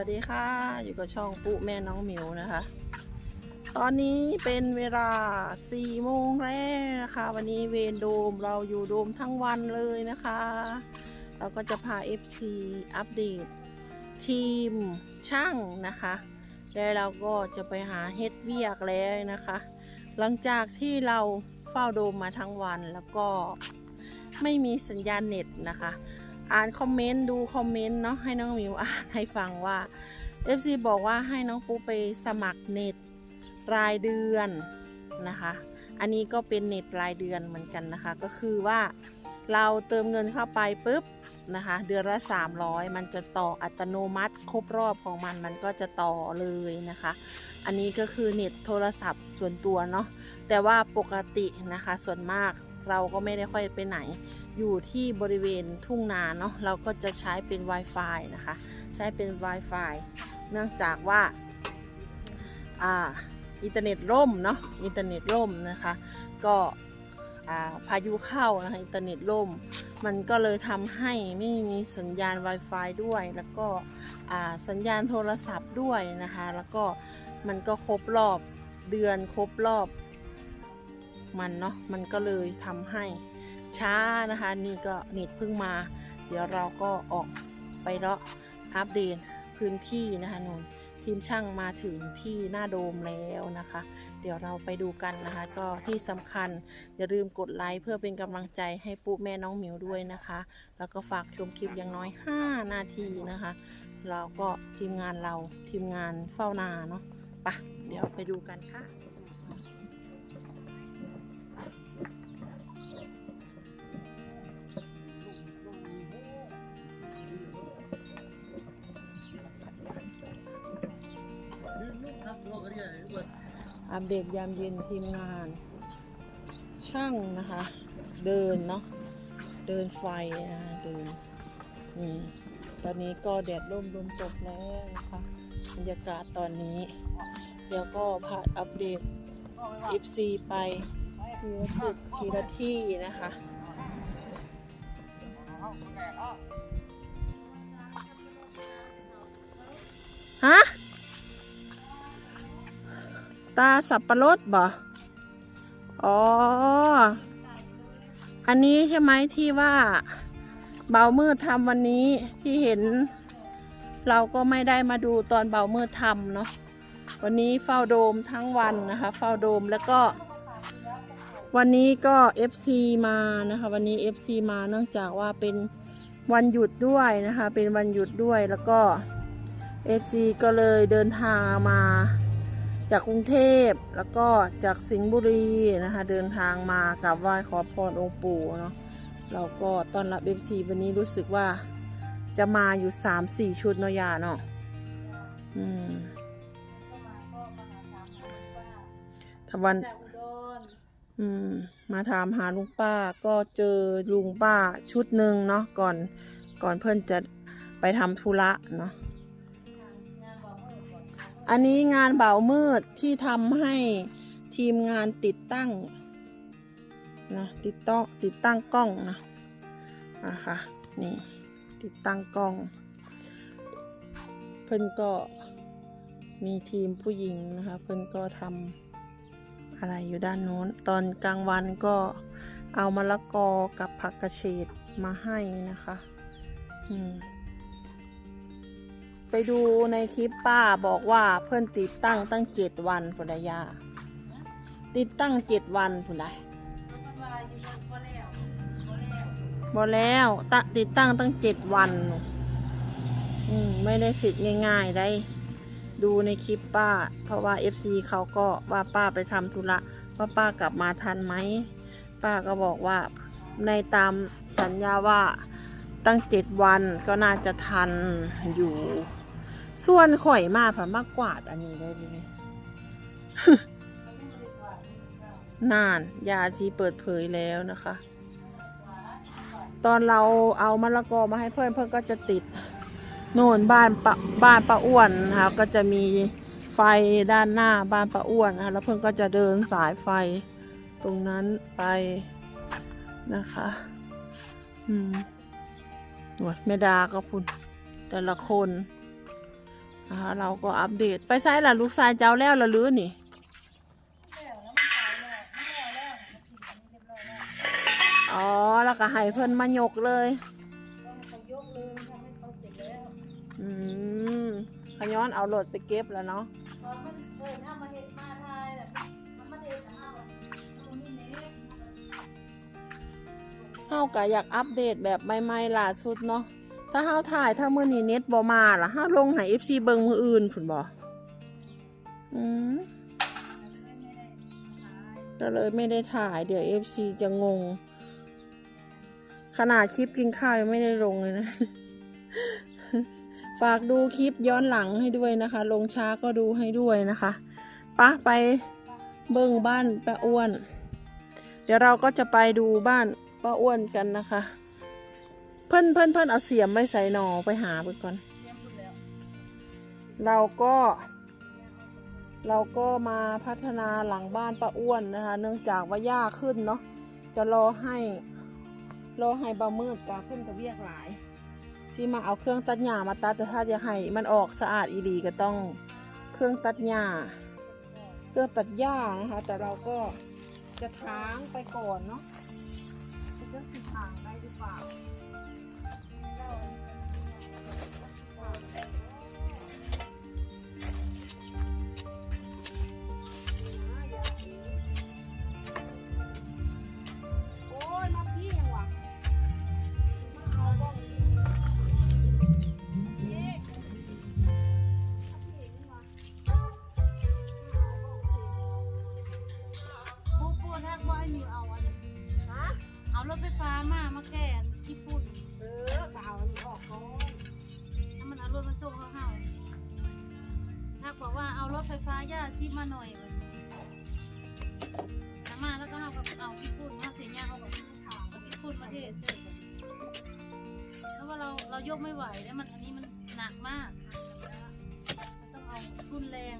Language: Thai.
วัสดีค่ะ อยู่กับช่องปุ๊แม่น้องหมิวนะคะ ตอนนี้เป็นเวลา4โมงแล้วนะคะ วันนี้เวนโดมเราอยู่โดมทั้งวันเลยนะคะ เราก็จะพา FC อัปเดต ทีมช่างนะคะแล้วเราก็จะไปหาเฮ็ดเวียกแล้วนะคะ หลังจากที่เราเฝ้าโดมมาทั้งวันแล้วก็ไม่มีสัญญาณเน็ตนะคะ อ่านคอมเมนต์ดูคอมเมนต์เนาะให้น้องมิวอ่านให้ฟังว่า FC บอกว่าให้น้องปูไปสมัครเน็ตรายเดือนนะคะ อันนี้ก็เป็นเน็ตรายเดือนเหมือนกันนะคะ ก็คือว่าเราเติมเงินเข้าไปปุ๊บนะคะ เดือนละ 300 มันจะต่ออัตโนมัติครบรอบของมันมันก็จะต่อเลยนะคะ อันนี้ก็คือเน็ตโทรศัพท์ส่วนตัวเนาะแต่ว่าปกตินะคะส่วนมากเราก็ไม่ได้ค่อยไปไหน อยู่ที่บริเวณทุ่งนาเนาะเราก็จะใช้เป็น Wi-Fi นะคะ ใช้เป็น Wi-Fi เนื่องจากว่าอ่าอินเทอร์เน็ตล่มเนาะอินเทอร์เน็ตล่มนะคะ ก็อ่าพายุเข้านะคะอินเทอร์เน็ตล่ม มันก็เลยทำให้ไม่มีสัญญาณ Wi-Fi ด้วย แล้วก็อ่าสัญญาณโทรศัพท์ด้วยนะคะ แล้วก็มันก็ครบรอบเดือนครบรอบมันเนาะมันก็เลยทำให้ ช้านะคะ นี่ก็เน็ตเพิ่งมา เดี๋ยวเราก็ออกไปเลาะอัปเดตพื้นที่นะคะนุ่นทีมช่างมาถึงที่หน้าโดมแล้วนะคะ เดี๋ยวเราไปดูกันนะคะ ก็ที่สำคัญอย่าลืมกดไลค์เพื่อเป็นกำลังใจให้ปุ๊แม่น้องหมิวด้วยนะคะ แล้วก็ฝากชมคลิปอย่างน้อย 5 นาทีนะคะเราก็ทีมงานเราทีมงานเฝ้านาเนาะไปะเดี๋ยวไปดูกันค่ะ อัปเดตยามเย็นทีมงาน ช่างนะคะ เดินเนาะเดินไฟนะคะเดินนี่ตอนนี้ก็แดดร่มลมตกแล้วนะคะบรรยากาศตอนนี้ เดี๋ยวก็พาอัปเดต FC ไปทีละจุดทีละที่นะคะ ตาสับปะรดบ่อ๋อ อันนี้ใช่ไหมที่ว่าเบามืดทำวันนี้ที่เห็น เราก็ไม่ได้มาดูตอนเบามืดทำเนาะวันนี้เฝ้าโดมทั้งวันนะคะ เฝ้าโดมแล้วก็ วันนี้ก็ FC มานะคะ วันนี้ FC มาเนื่องจากว่าเป็นวันหยุดด้วยนะคะ เป็นวันหยุดด้วยแล้วก็ FC ก็เลยเดินทางมา จากกรุงเทพแล้วก็จากสิงห์บุรีนะคะ เดินทางมากราบไหว้ขอพรองค์ปู่เนาะเราก็ต้อนรับ FC วันนี้รู้สึกว่าจะมาอยู่3-4ชุดเนาะยาเนาะอืมทวันจากอุดรอืม มาถามหาลุงป้าก็เจอลุงป้าชุดหนึ่งเนาะก่อนก่อนเพื่อนจะไปทำธุระเนาะ อันนี้งานเบามืดที่ทำให้ทีมงานติดตั้งนะติดต่อติดตั้งกล้องนะนะคะนี่ติดตั้งกล้อง เพิ่นก็มีทีมผู้หญิงนะคะ เพิ่นก็ทำอะไรอยู่ด้านโน้น ตอนกลางวันก็เอามะละกอกับผักกระเฉดมาให้นะคะ อืม ไปดูในคลิปป้าบอกว่าเพื่อนติดตั้งตั้งเจ็ดวันพุนยาติดตั้งเจ็ดวันพุนใดแล้วมันว่าอยู่บอกแล้วตติดตั้งตั้งเจ็ดวัน อืมไม่ได้สิทธิ์ง่าย ๆ ได้ ดูในคลิปป้า เพราะว่า FC เขาก็ว่าป้าไปทำธุระว่าป้ากลับมาทันไหม ป้าก็บอกว่าในตามสัญญาว่าตั้งเจ็ดวันก็น่าจะทันอยู่ ส่วนข่อยมาผ่ามากกวาดอันนี้ได้เลยนานยาชีเปิดเผยแล้วนะคะ ตอนเราเอามะละกอมาให้เพื่อนเพื่อนก็จะติด โน่นบ้านปะบ้านป้าอ้วนนะคะก็จะมีไฟด้านหน้าบ้านป้าอ้วนนะคะแล้วเพื่อนก็จะเดินสายไฟตรงนั้นไปนะคะ อืมโอ้ยแม่ดาก็พุ่นแต่ละคน นะคะเราก็อัปเดตไปไซส์ล่ะลูกชายเจ้าแล้วละหรือนี่แล้วแล้วมันขายแล้วมันแล้วแล้วมันกินอันนี้เรียบร้อยแล้วอ๋อแล้วก็ให้เพิ่นมายกเลยต้องเขายกเลยทำให้เขาเสร็จแล้วอืมขย้อนเอารถไปเก็บแล้วเนาะตอนมันเออถ้ามาเห็ดมาทายแบบมันมาเห็ดแต่เอาตรงนี้เน็ตเฮาก็อยากอัปเดตแบบใหม่ๆล่าสุดเนาะ ถ้าเฮาถ่ายถ้ามื้อนี้เน็ตบ่มาล่ะเฮาลงให้ FC เบิ่งมื้ออื่นพุ่นบ่อืมก็เลยไม่ได้ถ่ายเดี๋ยว FC จะงง ขนาดคลิปกินข้าวยังไม่ได้ลงเลยนะ ฝากดูคลิปย้อนหลังให้ด้วยนะคะ ลงช้าก็ดูให้ด้วยนะคะปะไปเบิ่งบ้านป้าอ้วน เดี๋ยวเราก็จะไปดูบ้านป้าอ้วนกันนะคะ เพิ่นเพิ่นเพิ่นเอาเสียมไม่ใส่หนอไปหาไปก่อนเรียบร้อยแล้วเราก็ เราก็มาพัฒนาหลังบ้านป้าอ้วนนะคะ เนื่องจากว่าหญ้าขึ้นเนาะจะรอให้รอให้บะมืดกาขึ้นกับเวียกหลาย ที่มาเอาเครื่องตัดหญ้ามาตัดแต่ถ้าจะให้มันออกสะอาดอีดีก็ต้องเครื่องตัดหญ้าเครื่องตัดหญ้านะคะแต่เราก็จะทางไปก่อนเนาะจะ ทักว่มีเอาอันฮะเอารถไฟฟ้ามามาแก้ที่พูดเออก็เอาอันนี้ออกก่อนถ้ามันเอารถมาส่งเขาเฮาทักบอกว่าเอารถไฟฟ้าย่าซีมาหน่อยเลยน้ำมาแล้วก็เอากับเอาที่พูดมาเสียยาเขาบอกเอาที่พูดมาเทศเสร็จเพราะว่าเราเรายกไม่ไหวแล้วมันอันนี้มันหนักมากต้องเอาทุนแรง